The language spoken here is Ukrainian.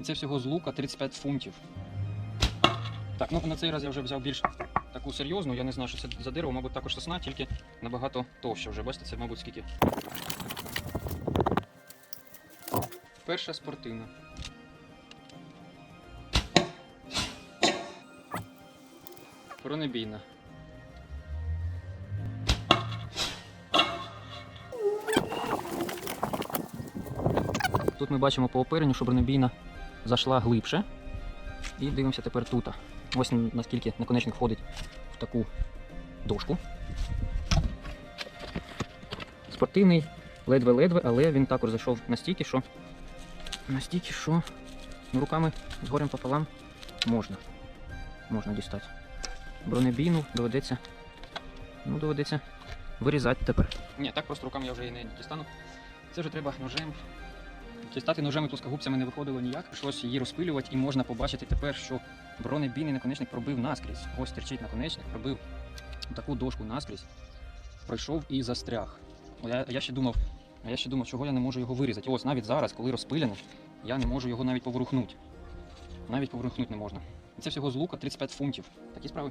І це всього з лука 35 фунтів. Так, ну на цей раз я вже взяв більш таку серйозну. Я не знаю, що це за дерево, мабуть, також сосна, тільки набагато товще вже. Бачите, це, мабуть, скільки. Перша спортивна. Бронебійна. Тут ми бачимо по оперенню, що бронебійна зайшла глибше. І дивимося тепер тут. Ось наскільки наконечник входить в таку дошку. Спортивний, ледве-ледве, але він також зайшов настільки, що настільки, що ну, руками з горем пополам можна. Можна дістати. Бронебійну доведеться. Ну, доведеться вирізати тепер. Ні, так просто руками я вже її не дістану. Це вже треба ножем. Дістати ножем і плоскогубцями не виходило ніяк. Прийшлося її розпилювати і можна побачити тепер, що бронебійний наконечник пробив наскрізь. Ось терчить наконечник, пробив таку дошку наскрізь. Пройшов і застряг. Я, я ще думав, я ще думав, чого я не можу його вирізати. Ось навіть зараз, коли розпиляно, я не можу його навіть поворухнути. Навіть поворухнути не можна. І це всього з лука 35 фунтів. Такі справи.